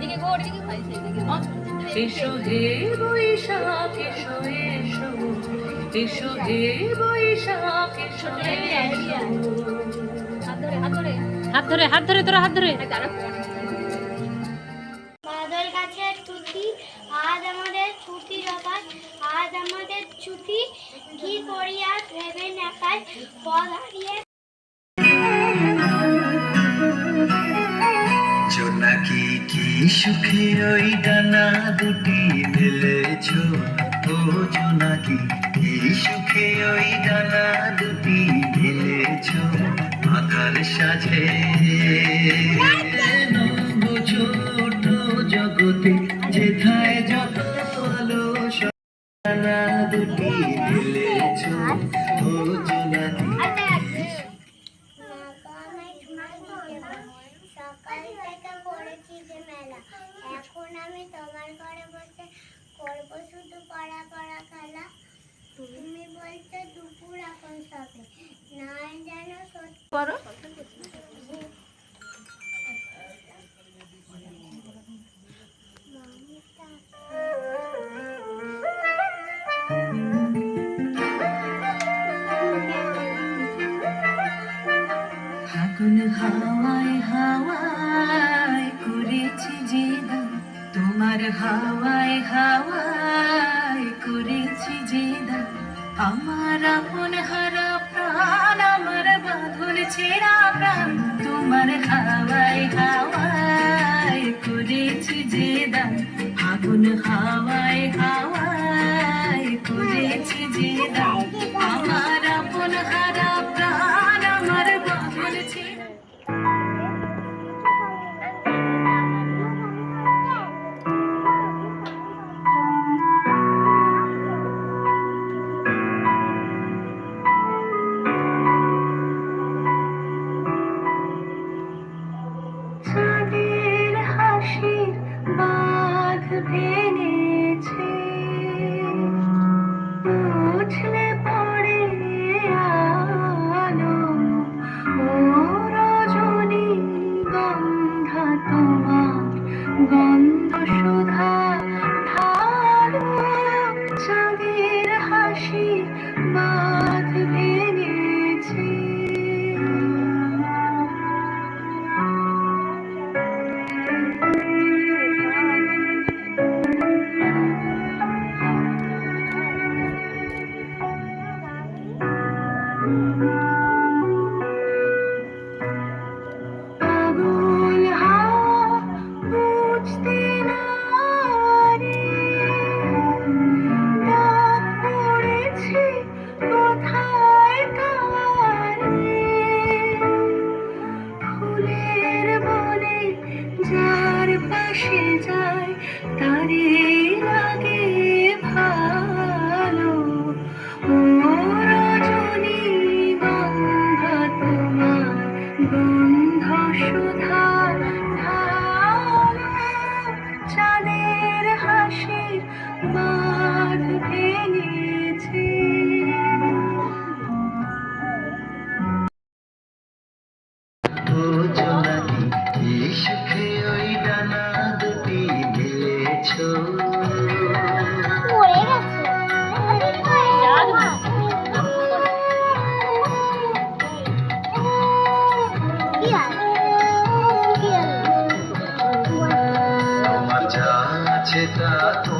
এদিকে দেখো এদিকে এসো হে বৈশাখ এসো এসো। এসো হে বৈশাখ এসো হাত ধরে হাত ধরে তোরা হাত ধরে। বাদল গাছের ছুটি আজ আমাদের ছুটি জবাই আজ আমাদের ছুটি কি করিয়া ভেবে নেকায় পদ হারিয়ে সুখে ওই ডানা দুটি ঢেলেছ ও জোনাকি এই সুখে ওই ডানা দুটি ঢেলেছ আধার সাজে। করো। ফাগুন হাওয়ায় হাওয়ায় করেছি যে তোমার হাওয়ায় হাওয়ায় করেছি যে আমার আপন হারা ছেঁড়া প্রাণ তোমার হাওয়ায় হাওয়ায় করেছি যে দান। আগুন হাওয়ায় হাওয়ায় করেছি যে দান। be যার পাশে যায় তারে লাগে আছে তা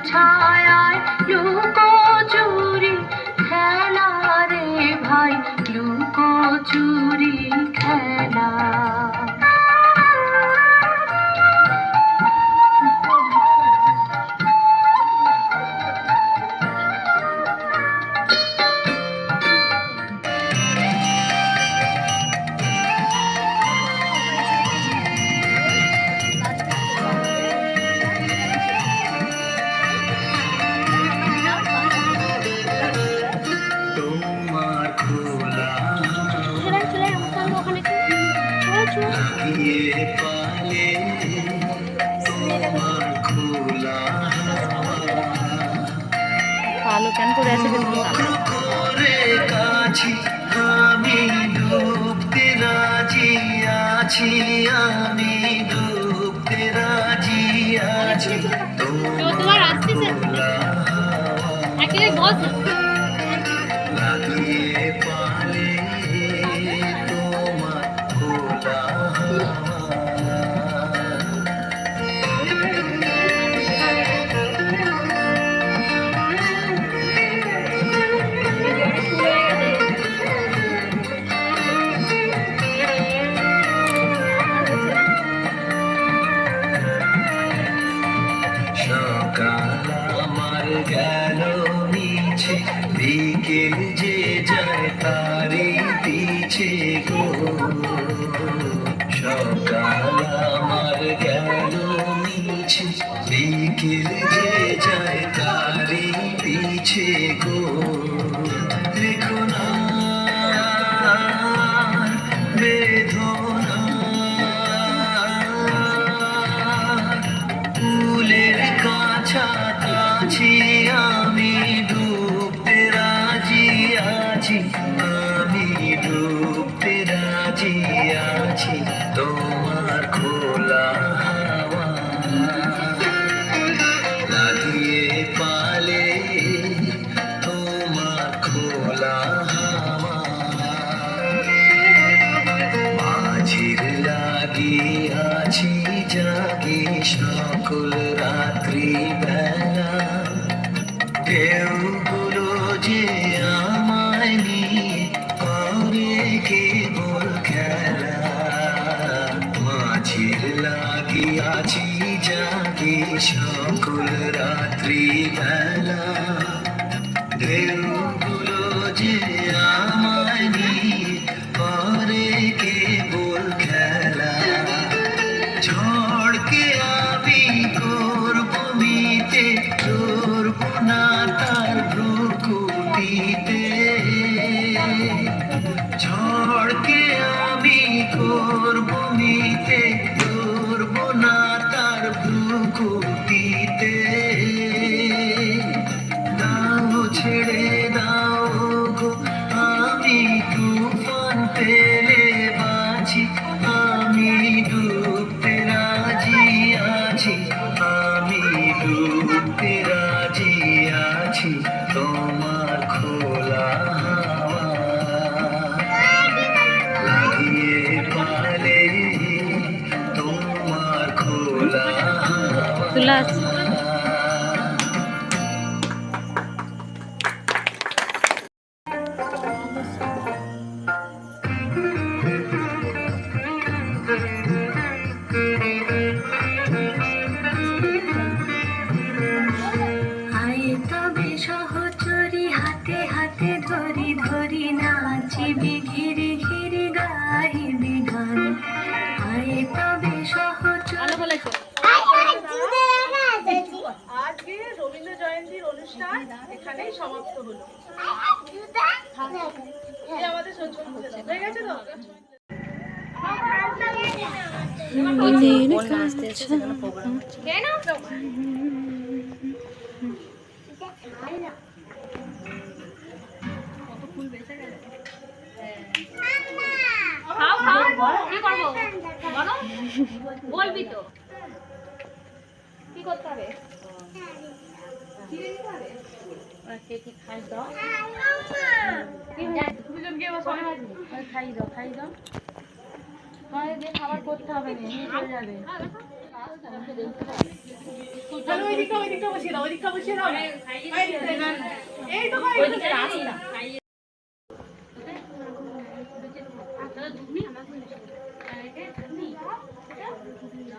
ছায়ায় কেন করে কাছি আমি ডুবতে রাজি আছি আমি ডুবতে রাজি আছি। তোমার আসতেছে একেবারে বস। পিছে গো আমার গেল মিছে যে যায় তারি গো। দেখো না বেদনা। ফুলের আমি জাগি সকল পেলে বাঁচি। আমি ডুবতে রাজি আছি। আমি ডুবতে রাজি আছি। তোমার খোলা লাগিয়ে পালে তোমার খোলা হাতে ধরি ধরি নাচিবি ঘিরি ঘিরি গাইবি গান। আয় তবে সহচরি আজকে রবীন্দ্র জয়ন্তীর অনুষ্ঠান এখানেই সমাপ্ত হলো। এই আমাদের সহ্য হয়ে গেছে তো? খাও কি করব বলো বলবি তো কি করতে হবে খাই দাও খাই দাও তোমাদের দিয়ে খাবার করতে হবে না নিয়ে চলে যাবে তাহলে ওই দিকটা ওই দিকটা বসিয়ে দাও ওই দিকটা বসিয়ে দাও ওই দিকটা, এই তো ভাই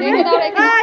Đi về đây!